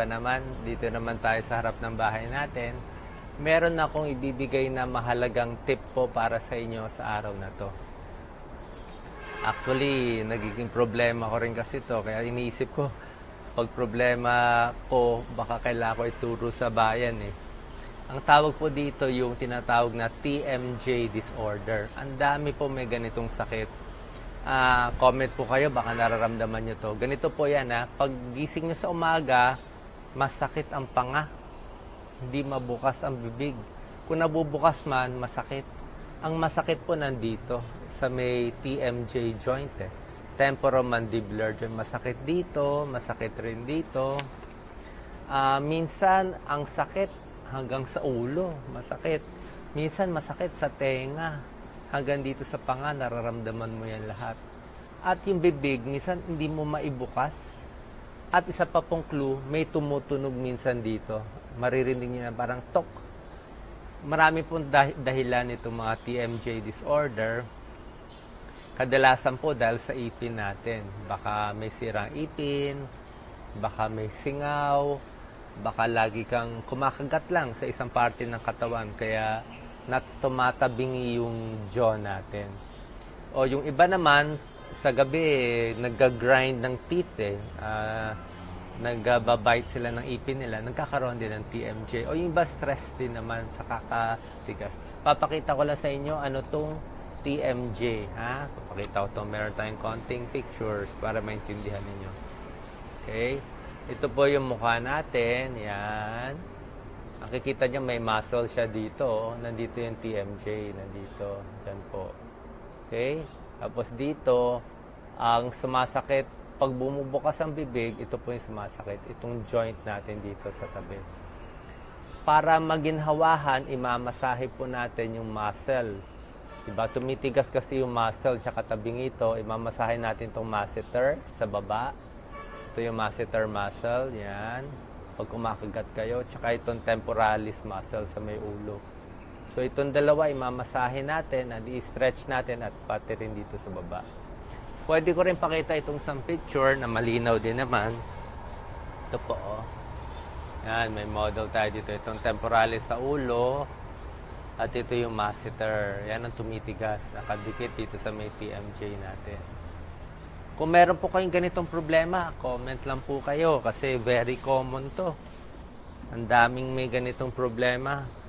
iba naman, dito naman tayo sa harap ng bahay natin. Meron akong ibibigay na mahalagang tip po para sa inyo sa araw na to. Actually, nagiging problema ko rin kasi to. Kaya iniisip ko, pag problema ko, baka kailangan ko ituro sa bayan eh. Ang tawag po dito yung tinatawag na TMJ disorder. Ang dami po may ganitong sakit. Ah, comment po kayo, baka nararamdaman nyo to. Ganito po yan ha. Pag gising nyo sa umaga, masakit ang panga. Hindi mabukas ang bibig. Kung nabubukas man, masakit. Ang masakit po nandito sa may TMJ joint eh. Temporomandibular joint. Masakit dito, masakit rin dito. Ah, minsan, ang sakit hanggang sa ulo, masakit. Minsan, masakit sa tenga. Hanggang dito sa panga, nararamdaman mo yan lahat. At yung bibig, minsan hindi mo maibukas. At isa pa pong clue, may tumutunog minsan dito. Maririnig niyo na parang tok. Marami pong dah- dahilan itong mga TMJ disorder. Kadalasan po dahil sa ipin natin. Baka may sirang ipin, baka may singaw, baka lagi kang kumakagat lang sa isang parte ng katawan kaya nat tumatabingi yung jaw natin. O yung iba naman sa gabi nagga-grind ng teeth eh. Ah, nagbabite sila ng ipin nila, nagkakaroon din ng TMJ. O yung iba stress din naman sa kakatigas. Papakita ko lang sa inyo ano tong TMJ, ha? Papakita ko to. Meron tayong konting pictures para maintindihan ninyo. Okay? Ito po yung mukha natin. Yan. Makikita niyo may muscle siya dito. oh. Nandito yung TMJ. Nandito. Diyan po. Okay? Tapos dito, ang sumasakit, pag bumubukas ang bibig, ito po yung sumasakit. Itong joint natin dito sa tabi. Para maginhawahan, imamasahe po natin yung muscle. Diba? Tumitigas kasi yung muscle tsaka tabing ito. Imamasahe natin itong masseter sa baba. Ito yung masseter muscle. Yan. Pag kumakagat kayo. Tsaka itong temporalis muscle sa may ulo. So itong dalawa, imamasahe natin at i-stretch natin at pati rin dito sa baba. Pwede ko rin pakita itong isang picture na malinaw din naman. Ito po, oh. Yan, may model tayo dito. Itong temporalis sa ulo. At ito yung masseter. Yan ang tumitigas. Nakadikit dito sa may TMJ natin. Kung meron po kayong ganitong problema, comment lang po kayo kasi very common to. Ang daming may ganitong problema.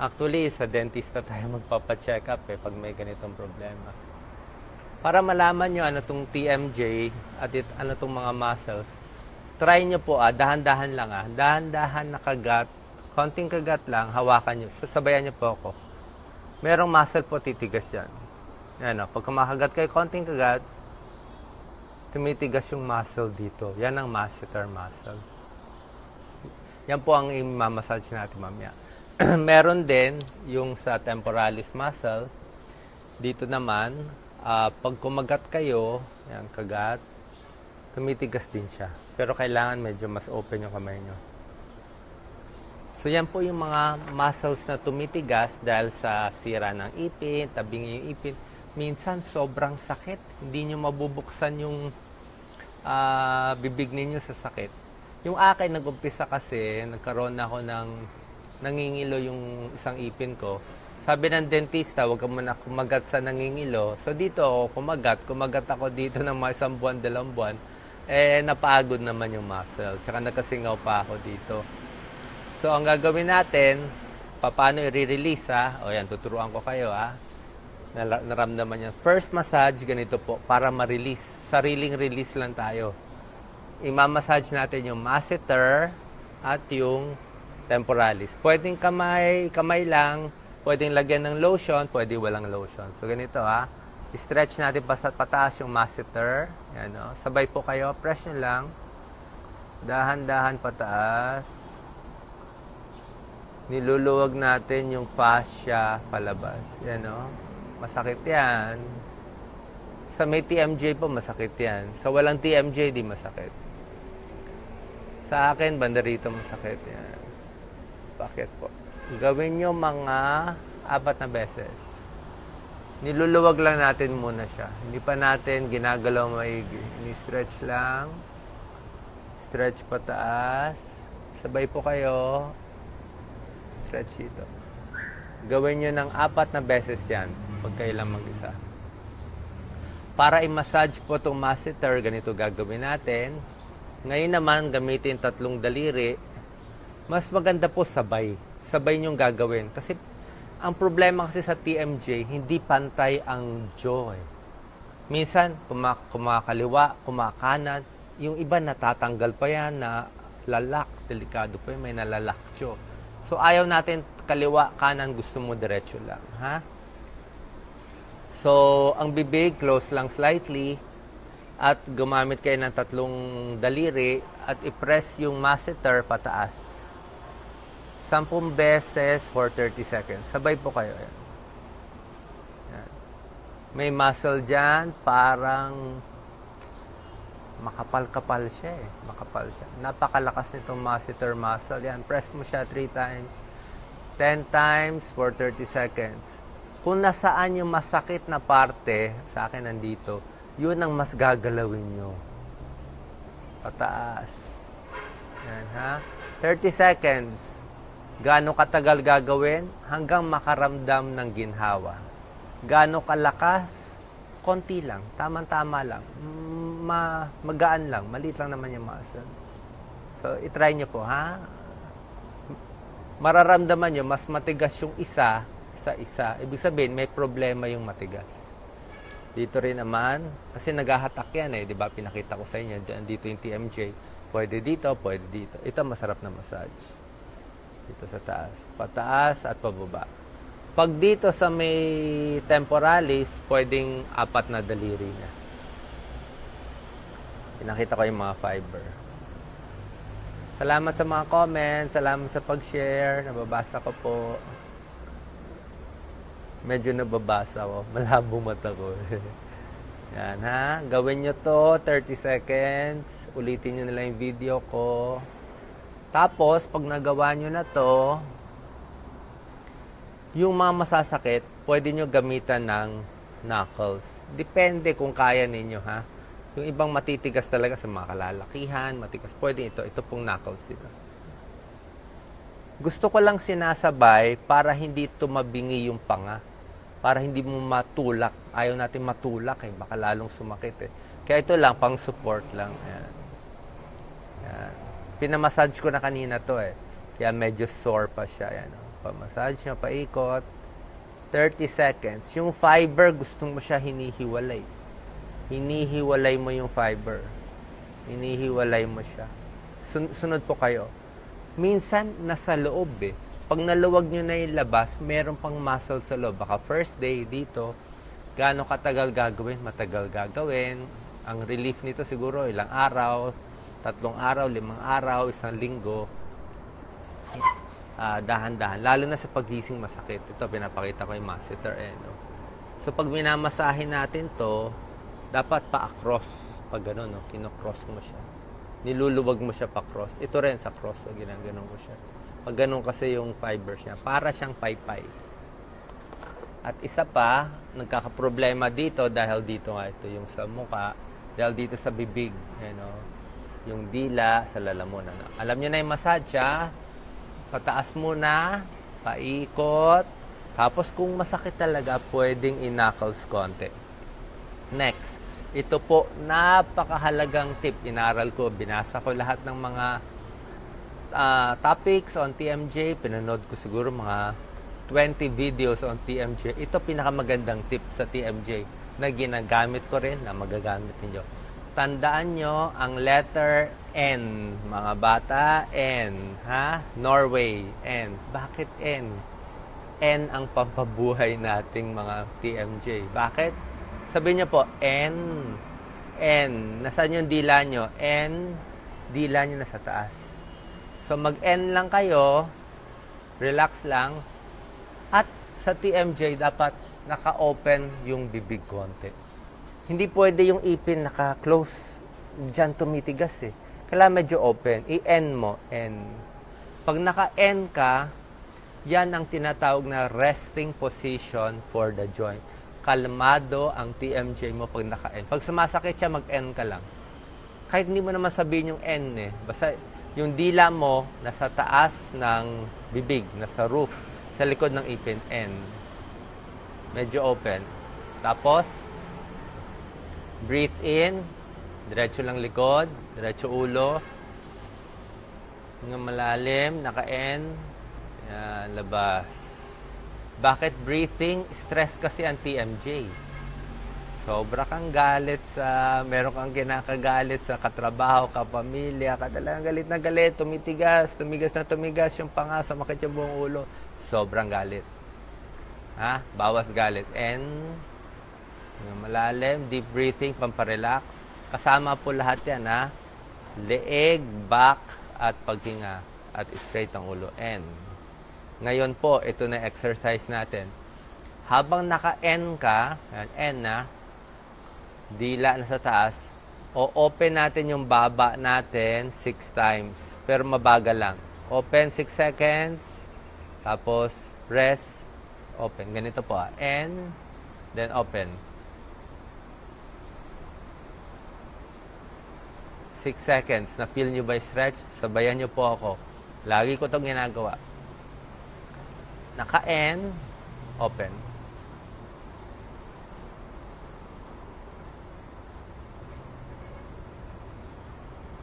Actually, sa dentista tayo magpapacheck up eh pag may ganitong problema. Para malaman nyo ano tong TMJ at it, ano tong mga muscles, try nyo po ah, dahan-dahan lang ah, dahan-dahan na kagat, konting kagat lang, hawakan nyo, sasabayan nyo po ako. Merong muscle po titigas yan. Yan o, pag kumakagat kayo konting kagat, tumitigas yung muscle dito. Yan ang masseter muscle. Yan po ang imamassage natin mamaya. Meron din yung sa temporalis muscle. Dito naman, ah, pag kumagat kayo, yan, kagat, tumitigas din siya. Pero kailangan medyo mas open yung kamay nyo. So yan po yung mga muscles na tumitigas dahil sa sira ng ipin, tabing yung ipin. Minsan sobrang sakit. Hindi nyo mabubuksan yung ah, bibig ninyo sa sakit. Yung akin, nag-umpisa kasi, nagkaroon ako ng nangingilo yung isang ipin ko. Sabi ng dentista, huwag ka muna kumagat sa nangingilo. So dito ako kumagat. Kumagat ako dito ng mga isang buwan, dalawang buwan. Eh, napagod naman yung muscle. Tsaka nagkasingaw pa ako dito. So, ang gagawin natin, paano i-release ha? O yan, tuturuan ko kayo ha. Naramdaman niya. First massage, ganito po, para ma-release. Sariling release lang tayo. Imamassage natin yung masseter at yung temporalis. Pwedeng kamay, kamay lang, pwedeng lagyan ng lotion, pwede walang lotion. So, ganito ha. I-stretch natin basta pataas yung masseter. Yan o. Sabay po kayo. Press nyo lang. Dahan-dahan pataas niluluwag natin yung fascia palabas. Yan, no? Masakit yan. Sa may TMJ po, masakit yan. Sa walang TMJ, di masakit. Sa akin, banda rito masakit yan. Bakit po? Gawin nyo mga apat na beses. Niluluwag lang natin muna siya. Hindi pa natin ginagalaw maigi. Ni-stretch lang. Stretch pataas. Sabay po kayo. Stretch dito. Gawin nyo ng apat na beses yan. Huwag kayo mag-isa. Para i-massage po itong masseter, ganito gagawin natin. Ngayon naman, gamitin tatlong daliri. Mas maganda po sabay. Sabay nyong gagawin. Kasi ang problema kasi sa TMJ, hindi pantay ang eh. Minsan, kuma- kumakaliwa, kumakanan. Yung iba natatanggal pa yan na lalak. Delikado pa yun, may nalalak jaw. So, ayaw natin kaliwa, kanan, gusto mo diretso lang. Ha? So, ang bibig, close lang slightly. At gumamit kayo ng tatlong daliri at i-press yung masseter pataas. Sampung beses for 30 seconds. Sabay po kayo. Ayan. Ayan. May muscle dyan, parang makapal-kapal siya eh. Makapal siya. Napakalakas nitong masseter muscle. Yan, press mo siya 3 times. 10 times for 30 seconds. Kung nasaan yung masakit na parte, sa akin nandito, yun ang mas gagalawin nyo. Pataas. Yan, ha? 30 seconds. Gaano katagal gagawin? Hanggang makaramdam ng ginhawa. Gaano kalakas? Konti lang. Tama-tama lang. Ma magaan lang. Maliit lang naman yung muscle. So, itry nyo po, ha? Mararamdaman nyo, mas matigas yung isa sa isa. Ibig sabihin, may problema yung matigas. Dito rin naman, kasi naghahatak yan eh, di ba? Pinakita ko sa inyo, dito yung TMJ. Pwede dito, pwede dito. Ito masarap na massage. Dito sa taas. Pataas at pababa. Pag dito sa may temporalis, pwedeng apat na daliri na. Pinakita ko yung mga fiber. Salamat sa mga comments, salamat sa pag-share, nababasa ko po. Medyo nababasa ko, malabo mata ko. Yan ha, gawin nyo to, 30 seconds, ulitin nyo nila yung video ko. Tapos, pag nagawa nyo na to, yung mga masasakit, pwede nyo gamitan ng knuckles. Depende kung kaya ninyo, ha? Yung ibang matitigas talaga sa mga kalalakihan, matigas. Pwede ito. Ito pong knuckles dito. Gusto ko lang sinasabay para hindi tumabingi yung panga. Para hindi mo matulak. Ayaw natin matulak eh. Baka lalong sumakit eh. Kaya ito lang, pang support lang. Ayan. Ayan. Pinamassage ko na kanina to eh. Kaya medyo sore pa siya. Ayan. oh. Pamassage niya, paikot. 30 seconds. Yung fiber, gusto mo siya hinihiwalay. Hinihiwalay mo yung fiber. Hinihiwalay mo siya. Sun- sunod po kayo. Minsan, nasa loob eh. Pag naluwag nyo na yung labas, meron pang muscle sa loob. Baka first day dito, gaano katagal gagawin? Matagal gagawin. Ang relief nito siguro ilang araw, tatlong araw, limang araw, isang linggo. Ah, dahan-dahan. Lalo na sa pagising masakit. Ito, pinapakita ko yung masseter. Eh, no? So, pag minamasahin natin to, dapat pa-across. Pag gano'n, no? kinocross mo siya. Niluluwag mo siya pa-cross. Ito rin sa cross. So, ginaganon ko siya. Pag ganun kasi yung fibers niya. Para siyang paypay. At isa pa, nagkakaproblema dito dahil dito nga ito yung sa muka, dahil dito sa bibig, you know, yung dila sa lalamunan. Alam niyo na yung massage, ha? Pataas muna, paikot, tapos kung masakit talaga, pwedeng i-knuckles konti. Next, ito po, napakahalagang tip. Inaral ko, binasa ko lahat ng mga ah, topics on TMJ. Pinanood ko siguro mga 20 videos on TMJ. Ito pinakamagandang tip sa TMJ na ginagamit ko rin, na magagamit ninyo. Tandaan nyo ang letter N, mga bata, N, ha? Norway, N. Bakit N? N ang pampabuhay nating mga TMJ. Bakit? Sabihin niyo po, N, N. Nasaan yung dila nyo? N, dila nyo nasa taas. So, mag-N lang kayo, relax lang, at sa TMJ, dapat naka-open yung bibig konti. Hindi pwede yung ipin naka-close. Diyan tumitigas eh. Kailangan medyo open. I-N mo, N. Pag naka-N ka, yan ang tinatawag na resting position for the joint. Kalmado ang TMJ mo pag naka-N. Pag sumasakit siya, mag-N ka lang. kahit hindi mo naman sabihin yung N eh. Basta yung dila mo nasa taas ng bibig, nasa roof, sa likod ng ipin, N. Medyo open. Tapos, breathe in, diretso lang likod, diretso ulo. Nga malalim, naka-N. Yan, labas. Bakit breathing? Stress kasi ang TMJ. Sobra kang galit sa, meron kang kinakagalit sa katrabaho, kapamilya, kadalang galit na galit, tumitigas, tumigas na tumigas yung panga, sumakit yung buong ulo. Sobrang galit. Ha? Bawas galit. And, malalim, deep breathing, pamparelax. Kasama po lahat yan, ha? Leeg, back, at paghinga. At straight ang ulo. And, ngayon po, ito na exercise natin. Habang naka-N ka, N na, dila na sa taas, o open natin yung baba natin 6 times. Pero mabagal lang. Open 6 seconds, tapos rest, open. Ganito po ah. N, then open. 6 seconds. Na-feel nyo yung stretch? Sabayan nyo po ako. Lagi ko itong ginagawa. Naka-N, open.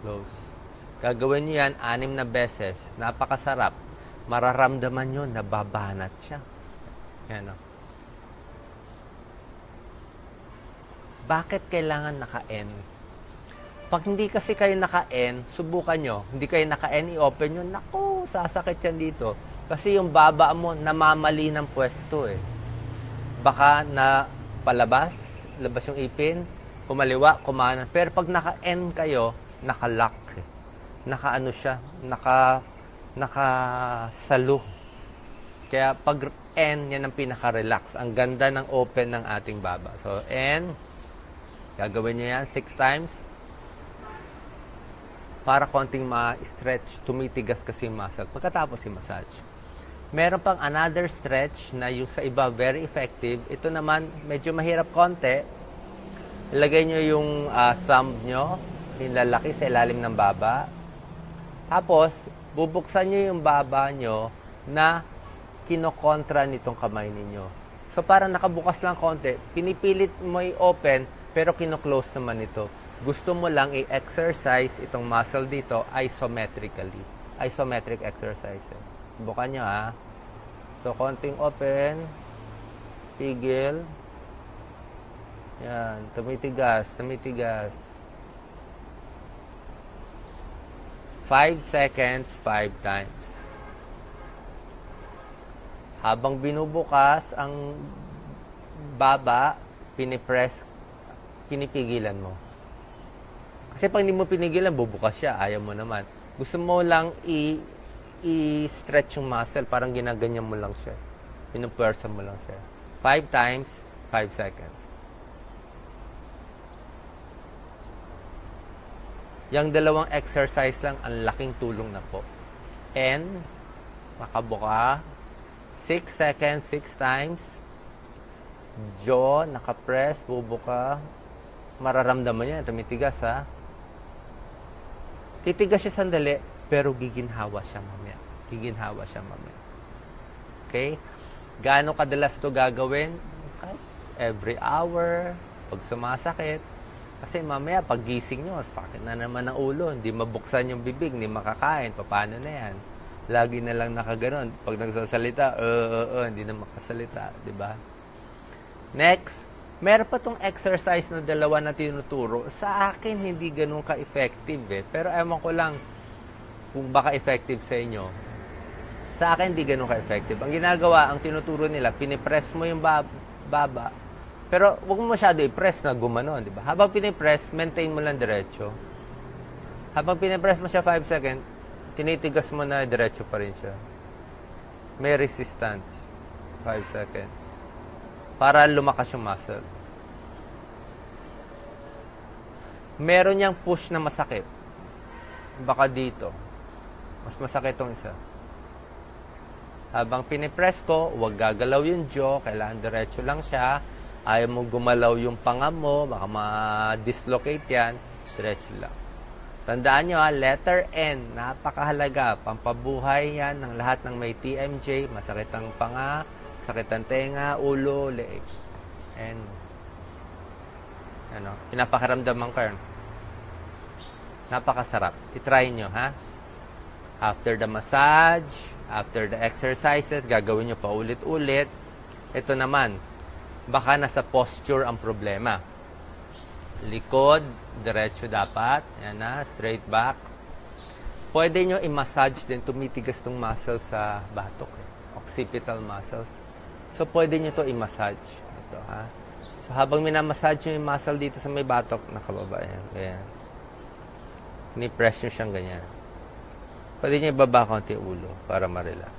Close. Gagawin nyo yan anim na beses. Napakasarap. Mararamdaman nyo, nababanat siya. Yan o. Bakit kailangan naka-N? Pag hindi kasi kayo naka-N, subukan nyo. Hindi kayo naka-N, i-open nyo. Naku, sasakit yan dito. Kasi yung baba mo, namamali ng pwesto eh. Baka na palabas, labas yung ipin, kumaliwa, kumanan. Pero pag naka-N kayo, naka-lock eh. Naka-ano siya, naka, naka-salo. Kaya pag N, yan ang pinaka-relax. Ang ganda ng open ng ating baba. So, N, gagawin nyo yan six times para konting ma-stretch, tumitigas kasi yung muscle pagkatapos yung massage. Meron pang another stretch na yung sa iba very effective. Ito naman, medyo mahirap konti. Ilagay nyo yung ah, thumb nyo, yung lalaki sa ilalim ng baba. Tapos, bubuksan nyo yung baba nyo na kinokontra nitong kamay ninyo. So, parang nakabukas lang konti. Pinipilit mo i-open, pero kino-close naman ito. Gusto mo lang i-exercise itong muscle dito isometrically. Isometric exercise. eh. Bukan nyo ha. So, konting open. Pigil. Yan. Tumitigas. Tumitigas. 5 seconds, 5 times. Habang binubukas ang baba, pinipress, pinipigilan mo. Kasi pag hindi mo pinigilan, bubukas siya. Ayaw mo naman. Gusto mo lang i- i-stretch yung muscle. Parang ginaganyan mo lang siya. Pinupwersa mo lang siya. 5 times, 5 seconds. Yung dalawang exercise lang, ang laking tulong na po. And, makabuka. 6 seconds, 6 times. Jaw, nakapress, bubuka. Mararamdaman niya, tumitigas ha. Titigas siya sandali, pero giginhawa siya mamaya. Giginhawa siya mamaya. Okay? Gaano kadalas to gagawin? Kahit every hour, pag sumasakit. Kasi mamaya, pag gising nyo, sakit na naman ang ulo. Hindi mabuksan yung bibig, hindi makakain. Paano na yan? Lagi na lang nakaganon. Pag nagsasalita, uh, uh, uh, hindi na makasalita. ba? Next, meron pa tong exercise na dalawa na tinuturo. Sa akin, hindi ganun ka-effective eh. Pero ewan ko lang kung baka effective sa inyo. Sa akin, hindi ganun ka-effective. Ang ginagawa, ang tinuturo nila, pinipress mo yung bab- baba. Pero huwag mo masyado i-press na gumanon, di ba? Habang pinipress, maintain mo lang diretso. Habang pinipress mo siya 5 seconds, tinitigas mo na diretso pa rin siya. May resistance. 5 seconds para lumakas yung muscle. Meron niyang push na masakit. Baka dito. Mas masakit tong isa. Habang pinipress ko, huwag gagalaw yung jaw. Kailangan diretso lang siya. Ayaw mo gumalaw yung panga mo. Baka ma-dislocate yan. Diretso lang. Tandaan nyo ha, letter N, napakahalaga. Pampabuhay yan ng lahat ng may TMJ, masakit ang panga, sakit ang tenga, ulo, leeg. N. Ano, pinapakaramdaman ko yun. Napakasarap. I-try nyo, ha? After the massage, after the exercises, gagawin nyo pa ulit-ulit. Ito naman, baka nasa posture ang problema. Likod, diretso dapat. Yan na, straight back. Pwede nyo i-massage din, tumitigas tong muscle sa batok. Eh. Occipital muscles. So, pwede nyo to i-massage. Ito, ha? So, habang minamassage yung muscle dito sa may batok, nakababa yan. Ganyan. Ni-press nyo siyang ganyan. Pwede nyo ibaba konti ulo para ma-relax.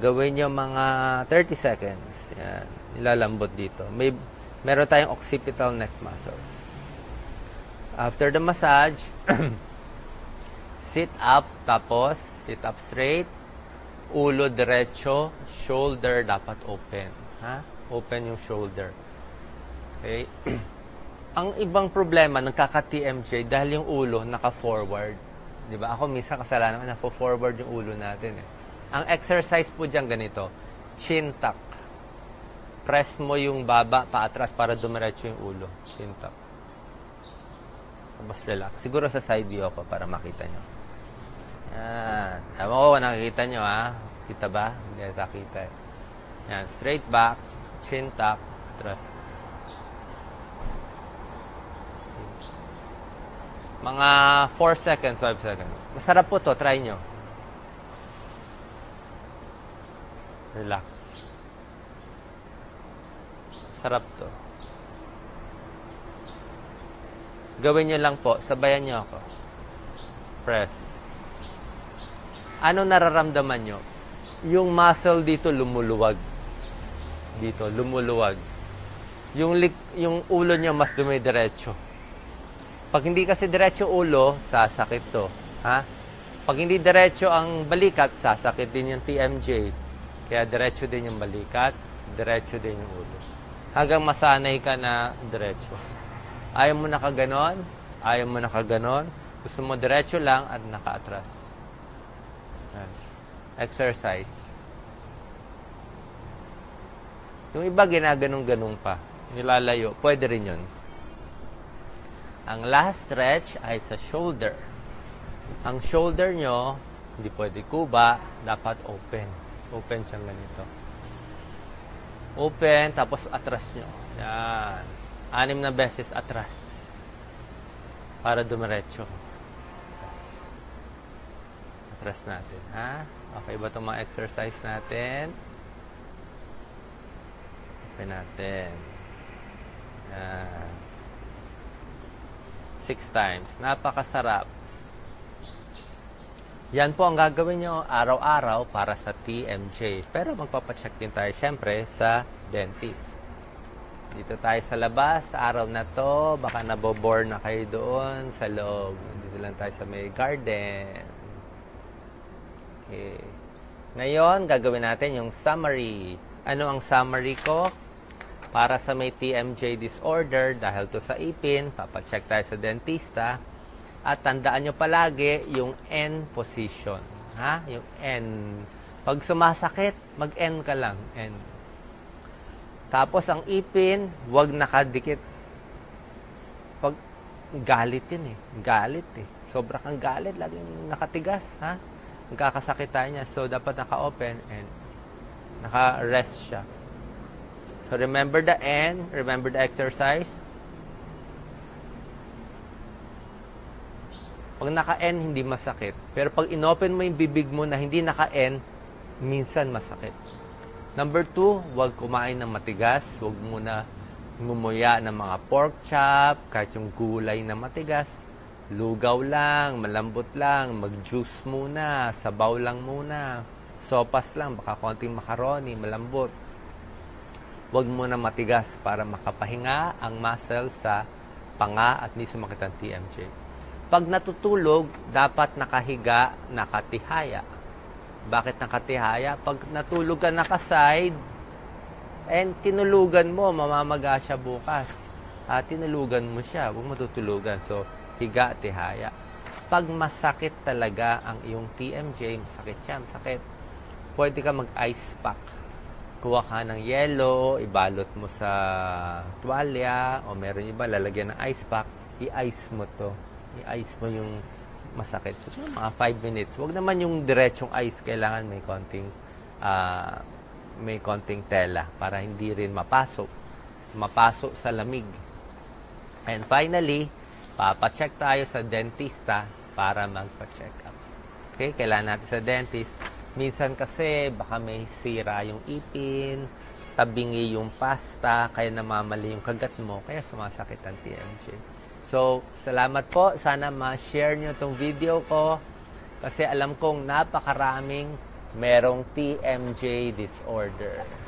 Gawin nyo mga 30 seconds. Yan. Nilalambot dito. May, meron tayong occipital neck muscles. After the massage, sit up, tapos sit up straight, ulo diretso, shoulder dapat open. Ha? Open yung shoulder. Okay? Ang ibang problema, nagkaka-TMJ dahil yung ulo naka-forward. Di ba? Ako minsan kasalanan ko, naka-forward yung ulo natin eh. Ang exercise po dyan ganito, chin tuck. Press mo yung baba paatras para dumiretso yung ulo. Chin tuck. Tapos relax. Siguro sa side view ako para makita nyo. Yan. Ewan ko nakikita nyo ha. Kita ba? Hindi nakita eh. Yan. Straight back. Chin tuck. Atras. Mga 4 seconds, 5 seconds. Masarap po to. Try nyo. Relax. Sarap to. Gawin nyo lang po. Sabayan nyo ako. Press. Ano nararamdaman nyo? Yung muscle dito lumuluwag. Dito, lumuluwag. Yung, lik- yung ulo nyo mas dumidiretso. Pag hindi kasi diretso ulo, sasakit to. Ha? Pag hindi diretso ang balikat, sasakit din yung TMJ. Kaya diretso din yung balikat, diretso din yung ulo. Hanggang masanay ka na diretso. Ayaw mo nakaganon, ayaw mo nakaganon, gusto mo diretso lang at nakaatras. Yan. Exercise. Yung iba ginaganong-ganong pa, nilalayo, pwede rin yun. Ang last stretch ay sa shoulder. Ang shoulder nyo, hindi pwede kuba, dapat open. Open siyang ganito. Open, tapos atras nyo. Yan. Anim na beses atras. Para dumiretso. Atras natin, ha? Okay ba itong mga exercise natin? Open natin. Yan. Six times. Napakasarap. Yan po ang gagawin nyo araw-araw para sa TMJ. Pero magpapacheck din tayo syempre sa dentist. Dito tayo sa labas, araw na to, baka nabobore na kayo doon sa loob. Dito lang tayo sa may garden. Okay. Ngayon, gagawin natin yung summary. Ano ang summary ko? Para sa may TMJ disorder, dahil to sa ipin, papacheck tayo sa dentista. At tandaan nyo palagi yung N position. Ha? Yung N. Pag sumasakit, mag-N ka lang. N. Tapos ang ipin, wag nakadikit. Pag galit yun eh. Galit eh. Sobra kang galit, laging nakatigas. Ha? Magkakasakit tayo niya. So, dapat naka-open and naka-rest siya. So, remember the N. Remember the exercise. Pag naka-N, hindi masakit. Pero pag inopen mo yung bibig mo na hindi naka-N, minsan masakit. Number two, huwag kumain ng matigas. Huwag muna ngumuya ng mga pork chop, kahit yung gulay na matigas. Lugaw lang, malambot lang, mag-juice muna, sabaw lang muna, sopas lang, baka konting macaroni, malambot. Huwag muna matigas para makapahinga ang muscle sa panga at ni sumakit ang TMJ. Pag natutulog, dapat nakahiga, nakatihaya. Bakit nakatihaya? Pag natulog ka nakaside, and tinulugan mo, mamamaga siya bukas. At tinulugan mo siya, huwag mo tutulugan. So, higa, tihaya. pag masakit talaga ang iyong TMJ, masakit siya, masakit, pwede ka mag-ice pack. Kuha ka ng yelo, ibalot mo sa tuwalya, o meron iba, lalagyan ng ice pack, i-ice mo to. I-ice mo yung masakit. So, mga 5 minutes. Huwag naman yung diretsong ice, kailangan may konting ah, may konting tela para hindi rin mapasok mapasok sa lamig. And finally, papacheck tayo sa dentista para magpa-check up. Okay, kailangan natin sa dentist. Minsan kasi baka may sira yung ipin, tabingi yung pasta, kaya namamali yung kagat mo, kaya sumasakit ang TMJ. So, salamat po. Sana ma-share nyo itong video ko kasi alam kong napakaraming merong TMJ disorder.